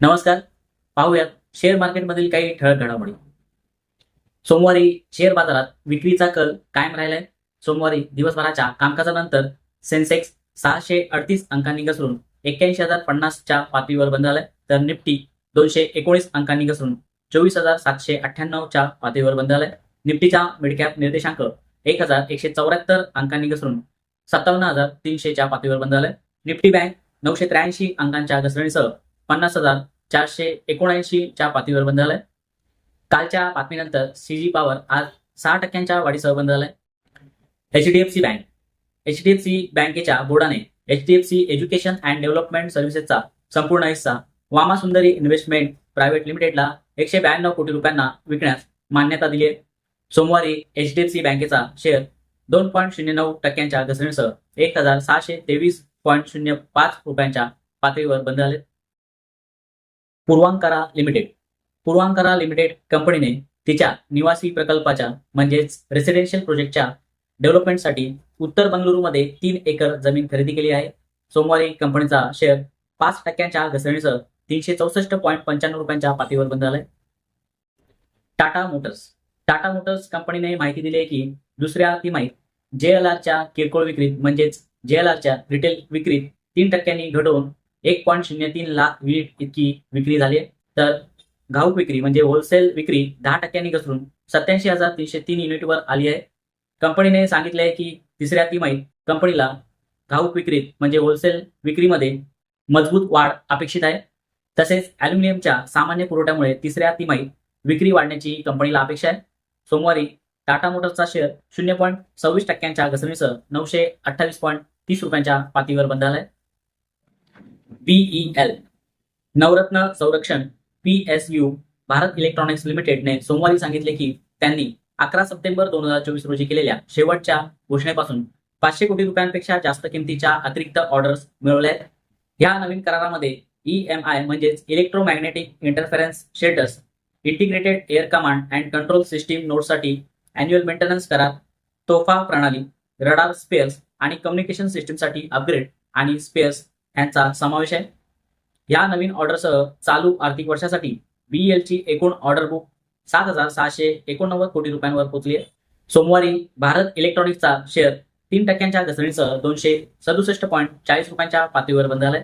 नमस्कार. पाहूयात शेअर मार्केटमधील काही ठळक घडामोडी. सोमवारी शेअर बाजारात विक्रीचा कल कायम राहिलाय. सोमवारी दिवसभराच्या कामकाजानंतर सेन्सेक्स सहाशे अडतीस अंकांनी घसरून एक्क्याऐंशी हजार पन्नासच्या पातळीवर बंद झालाय. तर निफ्टी दोनशे एकोणीस अंकांनी घसरून चोवीस हजार सातशे अठ्ठ्याण्णवच्या पातळीवर बंद झालाय. निफ्टीचा मिडकॅप निर्देशांक एक हजार एकशे चौऱ्याहत्तर अंकांनी घसरून सत्तावन्न हजार तीनशेच्या पातळीवर बंद झालाय. निफ्टी बँक नऊशे त्र्याऐंशी अंकांच्या घसरणीसह पन्नास हजार चारशे एकोणऐंशीच्या पातळीवर बंद झालाय. कालच्या बातमीनंतर सीजी पॉवर आज सहा टक्क्यांच्या वाढीसह बंद झालाय. H D F C bank. H D F C बँकेच्या बोर्डाने H D F C education and development सर्व्हिसेसचा संपूर्ण हिस्सा वामा सुंदरी इन्व्हेस्टमेंट प्रायव्हेट लिमिटेडला एकशे ब्याण्णव कोटी रुपयांना विकण्यास मान्यता दिली आहे. सोमवारी एच डी एफ सी बँकेचा शेअर दोन पॉईंट शून्य नऊ टक्क्यांच्या घसरणीसह एक हजार सहाशे तेवीस पॉईंट शून्य पाच रुपयांच्या पातळीवर बंद झाले पूर्वांकरा लिमिटेड. पूर्वांकरा लिमिटेड कंपनीने तिच्या निवासी प्रकल्पाच्या म्हणजेच रेसिडेन्शियल प्रोजेक्टच्या डेव्हलपमेंटसाठी उत्तर बंगळुरूमध्ये तीन एकर जमीन खरेदी केली आहे. सोमवारी कंपनीचा शेअर पाच टक्क्यांच्या घसरणीसह तीनशे चौसष्ट पॉईंट पंच्याण्णव रुपयांच्या पातळीवर बंद झालाय. टाटा मोटर्स. टाटा मोटर्स कंपनीने माहिती दिली आहे की दुसऱ्या तिमाहीत जेएलआरच्या किरकोळ विक्रीत म्हणजेच जेएलआरच्या रिटेल विक्रीत तीन टक्क्यांनी घडवून एक पॉईंट शून्य तीन लाख युनिट इतकी विक्री झाली आहे. तर घाऊक विक्री म्हणजे होलसेल विक्री दहा टक्क्यांनी घसरून सत्याऐंशी हजार तीनशे तीन युनिटवर आली आहे. कंपनीने सांगितले आहे की तिसऱ्या तिमाहीत कंपनीला घाऊक विक्रीत म्हणजे होलसेल विक्रीमध्ये मजबूत वाढ अपेक्षित आहे. तसेच अॅल्युमिनियमच्या सामान्य पुरवठ्यामुळे तिसऱ्या तिमाहीत विक्री वाढण्याची कंपनीला अपेक्षा आहे. सोमवारी टाटा मोटर्सचा शेअर शून्य पॉईंट सव्वीस टक्क्यांच्या घसरणीसह नऊशे अठ्ठावीस पॉईंट तीस रुपयांच्या पातळीवर बंद बीईएल नवरत्न संरक्षण पीएसयू भारत इलेक्ट्रॉनिक्स लिमिटेडने सोमवारी सांगितले की त्यांनी अकरा सप्टेंबर दोन हजार चोवीस रोजी केलेल्या शेवटच्या घोषणेपासून पाचशे कोटी रुपयांपेक्षा जास्त किमतीच्या अतिरिक्त ऑर्डर्स मिळवल्या आहेत या नवीन करारामध्ये ईएमआय म्हणजेच electromagnetic interference shelters integrated air command and control system नोडसाठी अॅन्युअल मेंटेनन्स करार तोफा प्रणाली रडार स्पेअर्स आणि कम्युनिकेशन सिस्टीमसाठी अपग्रेड आणि स्पेअर्स यांचा समावेश आहे. या नवीन ऑर्डरसह चालू आर्थिक वर्षासाठी BEL ची एकूण ऑर्डर बुक सात हजार सहाशे एकोणनव्वद कोटी रुपयांवर पोहोचली आहे. सोमवारी भारत इलेक्ट्रॉनिक्सचा शेअर तीन टक्क्यांच्या घसरणीसह दोनशे सदुसष्ट पॉईंट चाळीस रुपयांच्या पातळीवर बंद झालाय.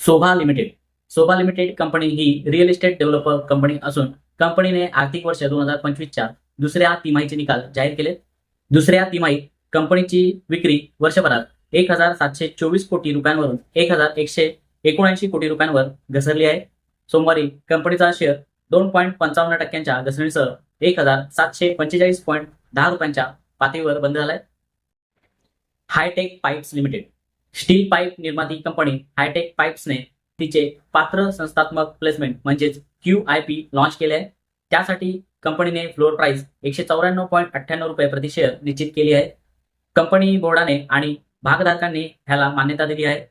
शोभा लिमिटेड. शोभा लिमिटेड कंपनी ही रिअल इस्टेट डेव्हलपर कंपनी असून कंपनीने आर्थिक वर्ष दोन हजार पंचवीसच्या दुसऱ्या तिमाहीचे निकाल जाहीर केले दुसऱ्या तिमाहीत कंपनीची विक्री वर्षभरात एक हजार सातशे चोवीस कोटी रुपयांवरून एक हजार एकशे एकोणऐंशी कोटी रुपयांवर घसरली आहे. सोमवारी कंपनीचा शेअर दोन पॉईंट पंचावन्न टक्क्यांच्या घसरणीसह एक हजार सातशे पंचेचाळीस पॉईंट दहा रुपयांच्या पातळीवर बंद झालाय. Hi tech pipes limited steel pipe निर्माती कंपनी हायटेक पाईप्सने तिचे पात्र संस्थात्मक प्लेसमेंट म्हणजेच क्यू आय पी लॉन्च केले आहे. त्यासाठी कंपनीने फ्लोअर प्राइस एकशे चौऱ्याण्णव पॉईंट अठ्ठ्याण्णव रुपये प्रति शेअर निश्चित केली आहे. कंपनी बोर्डाने आणि भागधारकांनी ह्याला मान्यता दिली आहे.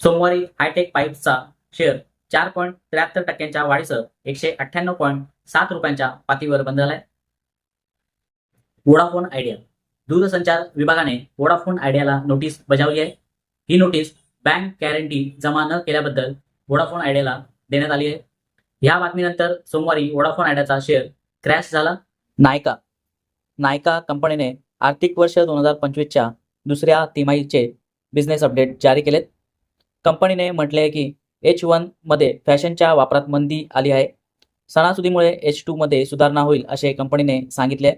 सोमवारी हायटेक पाईप्सचा शेअर चार पॉईंट त्र्याहत्तर टक्क्यांच्या वाढीसह एकशे अठ्ठ्याण्णव पॉईंट सात रुपयांच्या पातळीवर बंद झालाय वोडाफोन आयडिया दूरसंचार विभागाने वोडाफोन आयडियाला नोटीस बजावली आहे. ही नोटीस बँक गॅरंटी जमा न केल्याबद्दल वोडाफोन आयडियाला देण्यात आली आहे. या बातमीनंतर सोमवारी वोडाफोन आयडियाचा शेअर क्रॅश झाला. नायका नायका कंपनीने आर्थिक वर्ष दोन हजार पंचवीसच्या दुसऱ्या तिमाहीचे बिझनेस अपडेट जारी केलेत. कंपनीने म्हटले आहे की एच वनमध्ये फॅशनच्या वापरात मंदी आली आहे. सणासुदीमुळे एच टूमध्ये सुधारणा होईल असे कंपनीने सांगितले.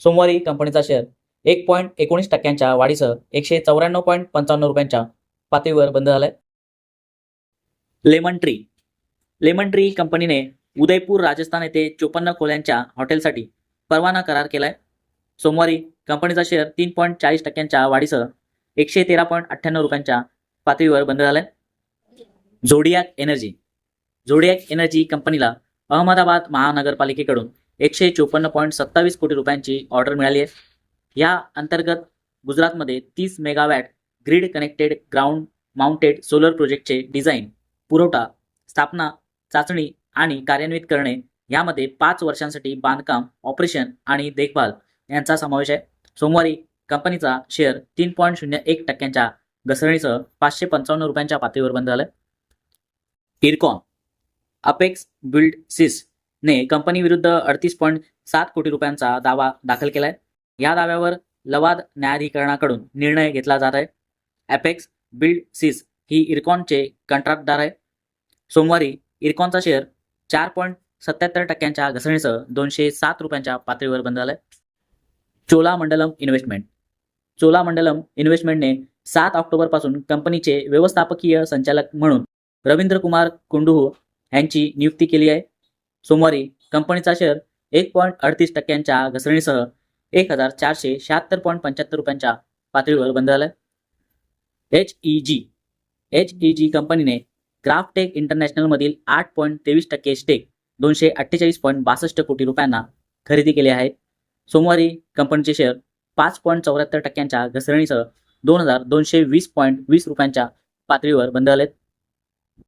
सोमवारी कंपनीचा शेअर एक पॉईंट एकोणीस टक्क्यांच्या वाढीसह एकशे चौऱ्याण्णव पॉईंट पंचावन्न रुपयांच्या पातळीवर बंद झालाय. Lemon tree. लेमन ट्री कंपनीने उदयपूर राजस्थान येथे चोपन्न खोल्यांच्या हॉटेलसाठी परवाना करार केलाय. सोमवारी कंपनीचा शेअर तीन पॉईंट चाळीस टक्क्यांच्या वाढीसह एकशे तेरा पॉईंट अठ्ठ्याण्णव रुपयांच्या पातळीवर बंद झालाय. झोडियाक एनर्जी झोडियाक एनर्जी कंपनीला अहमदाबाद महानगरपालिकेकडून एकशे चोपन्न पॉईंट सत्तावीस कोटी रुपयांची ऑर्डर मिळाली आहे. या अंतर्गत गुजरातमध्ये तीस megawatt grid connected ground mounted solar प्रोजेक्टचे डिझाईन पुरवठा स्थापना चाचणी आणि कार्यान्वित करणे यामध्ये पाच वर्षांसाठी बांधकाम ऑपरेशन आणि देखभाल यांचा समावेश आहे. सोमवारी कंपनीचा शेअर तीन पॉईंट शून्य एक टक्क्यांच्या घसरणीसह पाचशे पंचावन्न रुपयांच्या पातळीवर बंद झालं इरकॉन अपेक्स बिल्ड सिस ने कंपनीविरुद्ध अडतीस पॉईंट सात कोटी रुपयांचा दावा दाखल केलाय. या दाव्यावर लवाद न्यायाधिकरणाकडून निर्णय घेतला जात आहे. अपेक्स बिल्ड सिस ही इरकॉनचे कंत्राटदार आहे. सोमवारी इरकॉनचा शेअर चार पॉईंट सत्याहत्तर टक्क्यांच्या घसरणीसह दोनशे सात रुपयांच्या पातळीवर बंद झालाय. चोलामंडलम इन्व्हेस्टमेंट. चोलामंडलम इन्व्हेस्टमेंटने सात ऑक्टोबरपासून कंपनीचे व्यवस्थापकीय संचालक म्हणून रवींद्र कुमार कुंडू यांची नियुक्ती केली आहे. सोमवारी कंपनीचा शेअर एक पॉईंट अडतीस टक्क्यांच्या घसरणीसह एक हजार चारशे शहात्तर पॉईंट पंच्याहत्तर रुपयांच्या पातळीवर बंद झालं H E G H E G कंपनीने ग्राफटेक इंटरनॅशनलमधील आठ पॉईंट तेवीस टक्के स्टेक दोनशे अठ्ठेचाळीस पॉईंट बासष्ट कोटी रुपयांना खरेदी केली आहे. सोमवारी कंपनीचे शेअर पाच पॉईंट चौऱ्याहत्तर टक्क्यांच्या घसरणीसह दोन हजार दोनशे वीस पॉईंट वीस रुपयांच्या पातळीवर बंद झालेत.